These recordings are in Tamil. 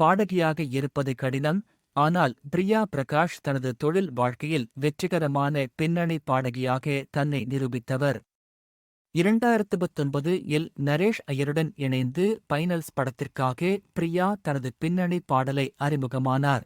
பாடகியாக இருப்பது கடினம் ஆனால் பிரியா பிரகாஷ் தனது தொழில் வாழ்க்கையில் வெற்றிகரமான பின்னணி பாடகியாக தன்னை நிரூபித்தவர். இரண்டாயிரத்து பத்தொன்பது இல் நரேஷ் ஐயருடன் இணைந்து பைனல்ஸ் படத்திற்காக பிரியா தனது பின்னணி பாடலை அறிமுகமானார்.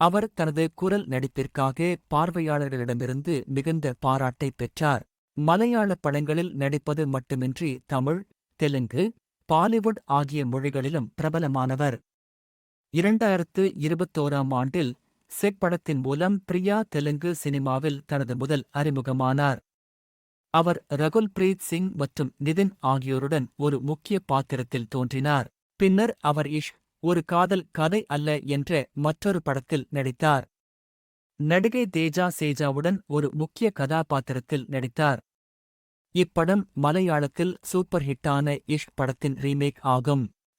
அவர் தனது குரல் நடிப்பிற்காக பார்வையாளர்களிடமிருந்து மிகுந்த பாராட்டை பெற்றார். மலையாள படங்களில் நடிப்பது மட்டுமின்றி தமிழ் தெலுங்கு பாலிவுட் ஆகிய மொழிகளிலும் பிரபலமானவர். இரண்டாயிரத்து இருபத்தோராம் ஆண்டில் செக் படத்தின் மூலம் பிரியா தெலுங்கு சினிமாவில் தனது முதல் அறிமுகமானார். அவர் ரகுல் பிரீத் சிங் மற்றும் நிதின் ஆகியோருடன் ஒரு முக்கிய பாத்திரத்தில் தோன்றினார். பின்னர் அவர் இஷ் ஒரு காதல் கதை அல்ல என்ற மற்றொரு படத்தில் நடித்தார். நடிகை தேஜா சேஜாவுடன் ஒரு முக்கிய கதாபாத்திரத்தில் நடித்தார். இப்படம் மலையாளத்தில் சூப்பர் ஹிட்டான இஷ் படத்தின் ரீமேக் ஆகும்.